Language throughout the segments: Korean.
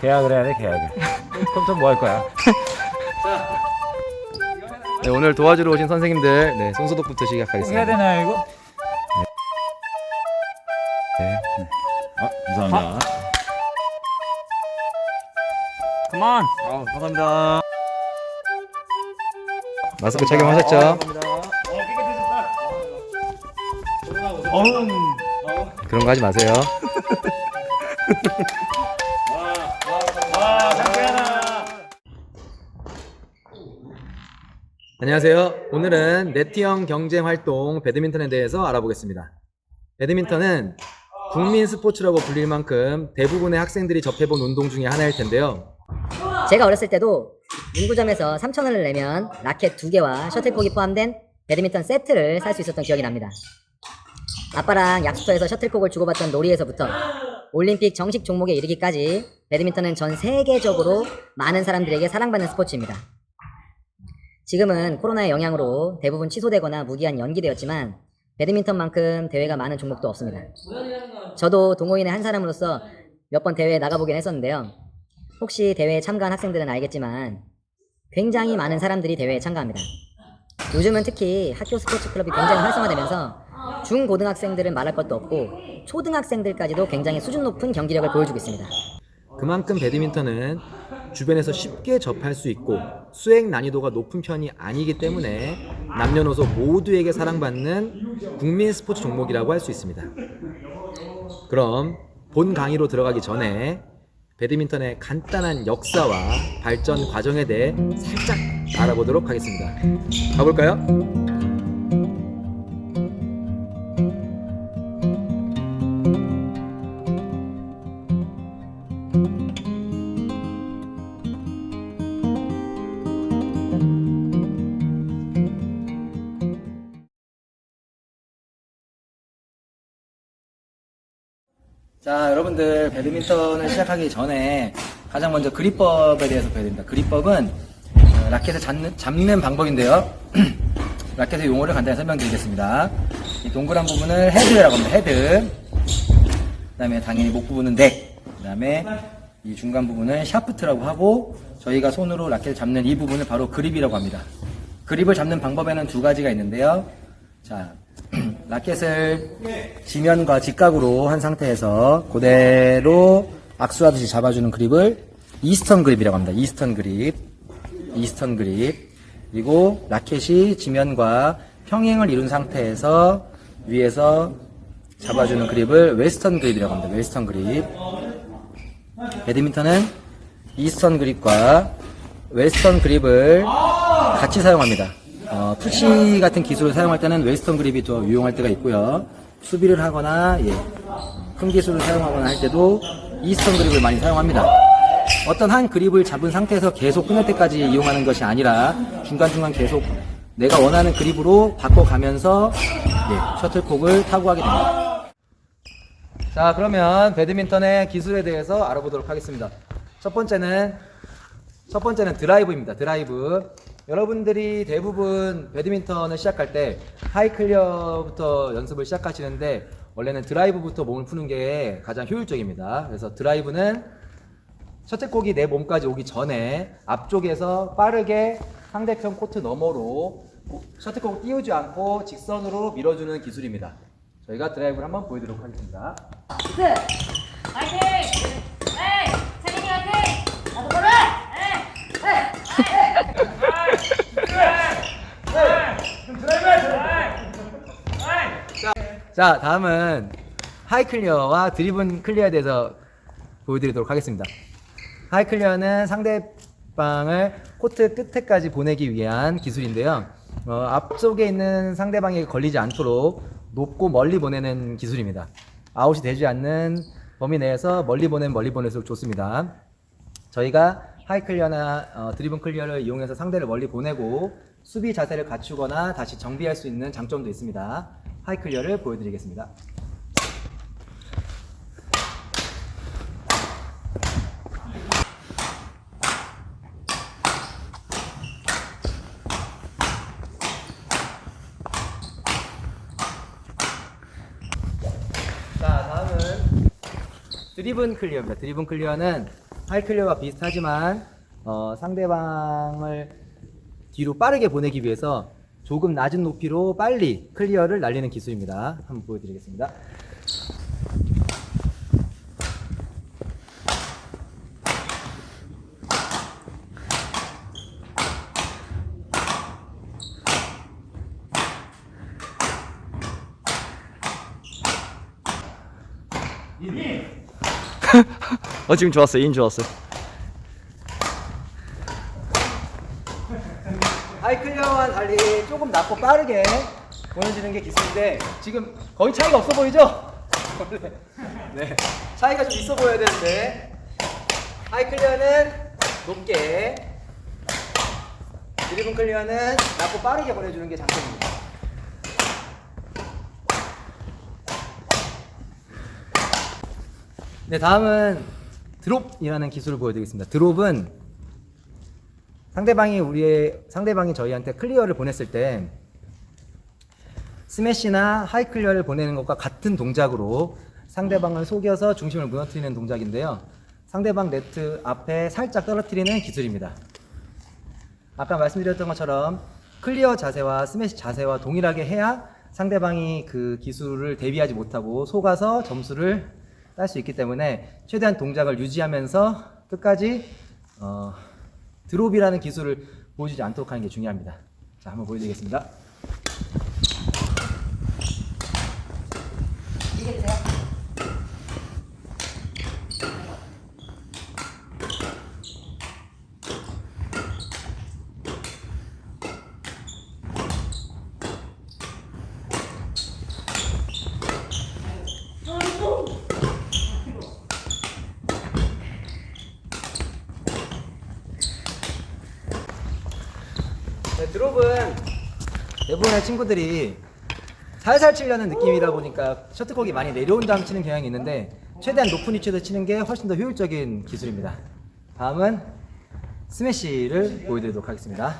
계약을 해야 돼 계약을. 그럼 좀 뭐 할 거야? 네, 오늘 도와주러 오신 선생님들 네, 손소독부터 시작하겠습니다. 해야 되나요 이거? 네. 아 감사합니다. 그만. 아 감사합니다. 마스크 착용하셨죠? 어흥. 그런 거 하지 마세요. 안녕하세요. 오늘은 네티형 경쟁 활동 배드민턴에 대해서 알아보겠습니다. 배드민턴은 국민 스포츠라고 불릴 만큼 대부분의 학생들이 접해본 운동 중에 하나일 텐데요. 제가 어렸을 때도 문구점에서 3,000원을 내면 라켓 2개와 셔틀콕이 포함된 배드민턴 세트를 살 수 있었던 기억이 납니다. 아빠랑 약수터에서 셔틀콕을 주고받던 놀이에서부터 올림픽 정식 종목에 이르기까지 배드민턴은 전 세계적으로 많은 사람들에게 사랑받는 스포츠입니다. 지금은 코로나의 영향으로 대부분 취소되거나 무기한 연기되었지만 배드민턴만큼 대회가 많은 종목도 없습니다. 저도 동호인의 한 사람으로서 몇 번 대회에 나가보긴 했었는데요. 혹시 대회에 참가한 학생들은 알겠지만 굉장히 많은 사람들이 대회에 참가합니다. 요즘은 특히 학교 스포츠 클럽이 굉장히 활성화되면서 중고등학생들은 말할 것도 없고 초등학생들까지도 굉장히 수준 높은 경기력을 보여주고 있습니다. 그만큼 배드민턴은 주변에서 쉽게 접할 수 있고 수행 난이도가 높은 편이 아니기 때문에 남녀노소 모두에게 사랑받는 국민 스포츠 종목이라고 할 수 있습니다. 그럼 본 강의로 들어가기 전에 배드민턴의 간단한 역사와 발전 과정에 대해 살짝 알아보도록 하겠습니다. 가볼까요? 자, 여러분들 배드민턴을 시작하기 전에 가장 먼저 그립법에 대해서 배워야 됩니다. 그립법은 어, 라켓을 잡는, 잡는 방법인데요. 라켓의 용어를 간단히 설명드리겠습니다. 이 동그란 부분을 헤드라고 합니다. 헤드. 그 다음에 당연히 목 부분은 넥. 그 다음에 이 중간 부분은 샤프트라고 하고 저희가 손으로 라켓을 잡는 이 부분을 바로 그립이라고 합니다. 그립을 잡는 방법에는 두 가지가 있는데요. 자, 라켓을 지면과 직각으로 한 상태에서 그대로 악수하듯이 잡아주는 그립을 이스턴 그립이라고 합니다. 이스턴 그립. 이스턴 그립. 그리고 라켓이 지면과 평행을 이룬 상태에서 위에서 잡아주는 그립을 웨스턴 그립이라고 합니다. 웨스턴 그립. 배드민턴은 이스턴 그립과 웨스턴 그립을 같이 사용합니다. 어, 푸시 같은 기술을 사용할 때는 웨스턴 그립이 더 유용할 때가 있고요. 수비를 하거나 예, 큰 기술을 사용하거나 할 때도 이스턴 그립을 많이 사용합니다. 어떤 한 그립을 잡은 상태에서 계속 끝날 때까지 이용하는 것이 아니라 중간중간 계속 내가 원하는 그립으로 바꿔가면서 예, 셔틀콕을 타고 하게 됩니다. 자, 그러면 배드민턴의 기술에 대해서 알아보도록 하겠습니다. 첫 번째는 첫 번째는 드라이브입니다. 드라이브. 여러분들이 대부분 배드민턴을 시작할 때 하이클리어부터 연습을 시작하시는데 원래는 드라이브부터 몸을 푸는 게 가장 효율적입니다. 그래서 드라이브는 셔틀콕이 내 몸까지 오기 전에 앞쪽에서 빠르게 상대편 코트 너머로 셔틀콕을 띄우지 않고 직선으로 밀어주는 기술입니다. 저희가 드라이브를 한번 보여드리도록 하겠습니다. 그 화이팅! 에이! 세민이 화이팅! 나도 걸어! 에이! 자, 다음은 하이 클리어와 드리븐 클리어에 대해서 보여드리도록 하겠습니다. 하이 클리어는 상대방을 코트 끝에까지 보내기 위한 기술인데요. 어, 앞쪽에 있는 상대방에게 걸리지 않도록 높고 멀리 보내는 기술입니다. 아웃이 되지 않는 범위 내에서 멀리 보내면 멀리 보낼수록 좋습니다. 저희가 하이 클리어나 어, 드리븐 클리어를 이용해서 상대를 멀리 보내고 수비 자세를 갖추거나 다시 정비할 수 있는 장점도 있습니다. 하이 클리어를 보여드리겠습니다. 드리븐 클리어입니다. 드리븐 클리어는 하이클리어가 비슷하지만 어, 상대방을 뒤로 빠르게 보내기 위해서 조금 낮은 높이로 빨리 클리어를 날리는 기술입니다. 한번 보여드리겠습니다. 어 지금 좋았어 인 좋았어 하이클리어와 달리 조금 낮고 빠르게 보내주는 게 기술인데 지금 거의 차이가 없어 보이죠? 원래. 네 차이가 좀 있어 보여야 되는데 하이클리어는 높게 드리븐 클리어는 낮고 빠르게 보내주는 게 장점입니다 네 다음은 드롭이라는 기술을 보여드리겠습니다 드롭은 상대방이 우리의 상대방이 저희한테 클리어를 보냈을 때 스매시나 하이 클리어를 보내는 것과 같은 동작으로 상대방을 속여서 중심을 무너뜨리는 동작인데요. 상대방 네트 앞에 살짝 떨어뜨리는 기술입니다. 아까 말씀드렸던 것처럼 클리어 자세와 스매시 자세와 동일하게 해야 상대방이 그 기술을 대비하지 못하고 속아서 점수를 딸 수 있기 때문에 최대한 동작을 유지하면서 끝까지 어, 드롭이라는 기술을 보여주지 않도록 하는 게 중요합니다. 자, 한번 보여드리겠습니다. 네, 드롭은 대부분의 친구들이 살살 치려는 느낌이다 보니까 셔틀콕이 많이 내려온 다음 치는 경향이 있는데 최대한 높은 위치에서 치는 게 훨씬 더 효율적인 기술입니다. 다음은 스매시를 보여드리도록 하겠습니다.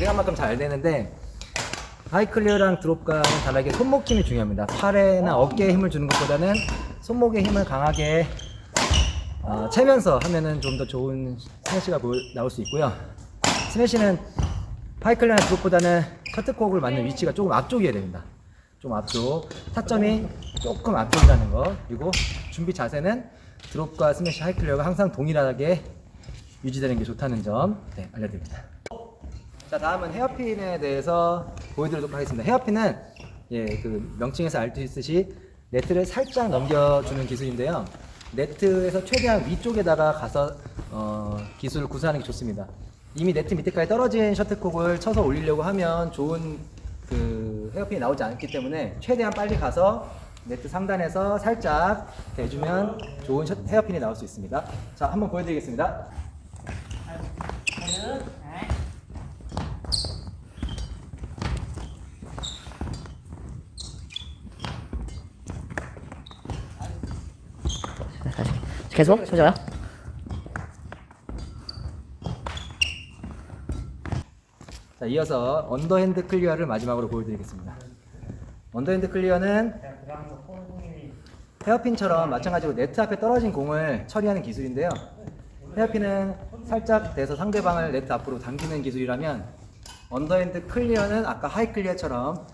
네, 생각만큼 잘 되는데 하이클리어랑 드롭과는 다르게 손목 힘이 중요합니다. 팔에나 어깨에 힘을 주는 것보다는 손목에 힘을 강하게 어, 채면서 하면은 좀 더 좋은 스매시가 나올 수 있고요. 스매시는 하이클리어나 드롭보다는 커트콕을 맞는 위치가 조금 앞쪽이어야 됩니다. 좀 앞쪽 타점이 조금 앞쪽이라는 거 그리고 준비 자세는 드롭과 스매시 하이클리어가 항상 동일하게 유지되는 게 좋다는 점 네, 알려드립니다. 자 다음은 헤어핀에 대해서 보여드리도록 하겠습니다. 헤어핀은 예, 그 명칭에서 알 수 있듯이 네트를 살짝 넘겨주는 기술인데요. 네트에서 최대한 위쪽에다가 가서 어, 기술을 구사하는 게 좋습니다. 이미 네트 밑에까지 떨어진 셔틀콕을 쳐서 올리려고 하면 좋은 그 헤어핀이 나오지 않기 때문에 최대한 빨리 가서 네트 상단에서 살짝 대주면 좋은 셔- 헤어핀이 나올 수 있습니다. 자 한번 보여드리겠습니다. 계속 쳐줘요. 자, 이어서 언더핸드 클리어를 마지막으로 보여드리겠습니다. 언더핸드 클리어는 헤어핀처럼 마찬가지로 네트 앞에 떨어진 공을 처리하는 기술인데요. 헤어핀은 살짝 대서 상대방을 네트 앞으로 당기는 기술이라면 언더핸드 클리어는 아까 하이 클리어처럼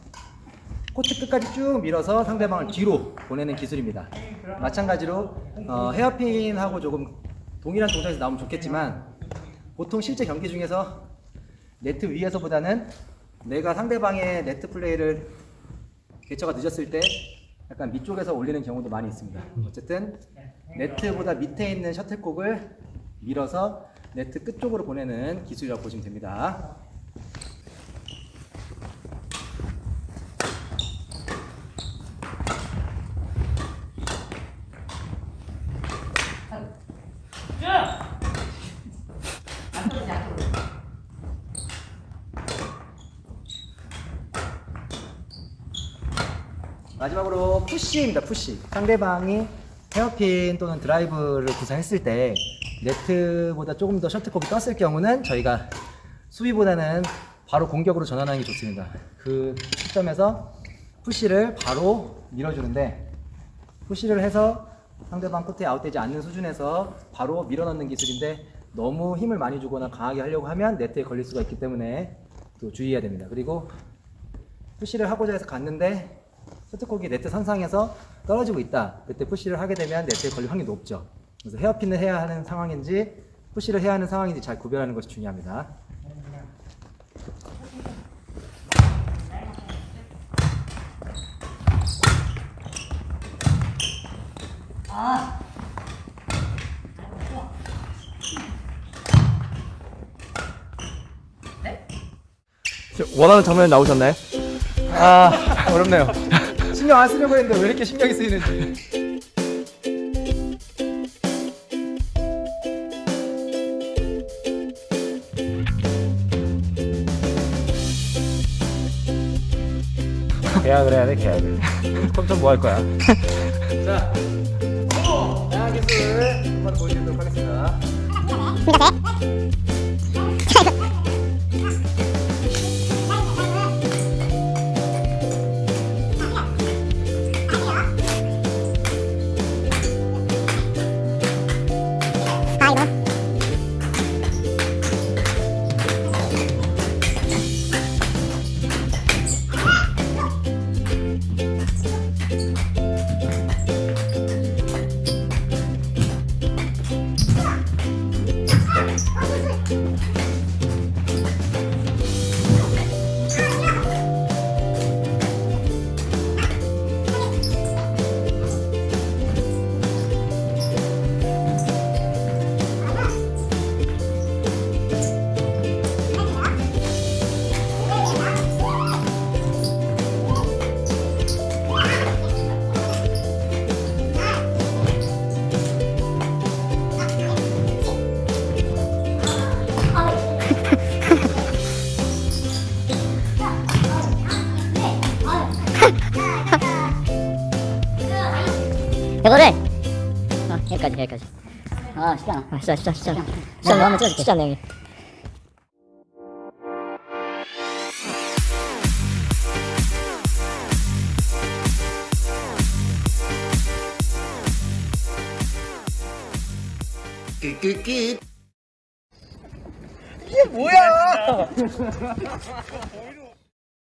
코트 끝까지 쭉 밀어서 상대방을 뒤로 보내는 기술입니다. 마찬가지로 어, 헤어핀하고 조금 동일한 동작에서 나오면 좋겠지만 보통 실제 경기 중에서 네트 위에서보다는 내가 상대방의 네트 플레이를 개처가 늦었을 때 약간 밑쪽에서 올리는 경우도 많이 있습니다. 어쨌든 네트보다 밑에 있는 셔틀콕을 밀어서 네트 끝쪽으로 보내는 기술이라고 보시면 됩니다. 마지막으로 푸시입니다. 푸시. 상대방이 헤어핀 또는 드라이브를 구사했을 때 네트보다 조금 더 셔틀콕이 떴을 경우는 저희가 수비보다는 바로 공격으로 전환하는 게 좋습니다. 그 시점에서 푸시를 바로 밀어주는데 푸시를 해서 상대방 코트에 아웃되지 않는 수준에서 바로 밀어넣는 기술인데 너무 힘을 많이 주거나 강하게 하려고 하면 네트에 걸릴 수가 있기 때문에 또 주의해야 됩니다. 그리고 푸시를 하고자 해서 갔는데 셔틀콕이 네트 선상에서 떨어지고 있다. 그때 푸시를 하게 되면 네트에 걸릴 확률이 높죠. 그래서 헤어핀을 해야 하는 상황인지 푸시를 해야 하는 상황인지 잘 구별하는 것이 중요합니다. 원하는 장면 나오셨나요? 아 어렵네요. 신경 안 쓰려고 했는데 왜 이렇게 신경이 쓰이는지. 계약을 해야 돼 계약을. 그럼 전뭐할 거야? 자, 다양한 기술 한번 보여드리도록 하겠습니다. 이거를. 어, 여기까지 여기까지. 아 쉽지 않아 아, 진짜 진짜 진짜 진짜 너 한번 찍어줄게. 쉽지 않네 여기 뭐야?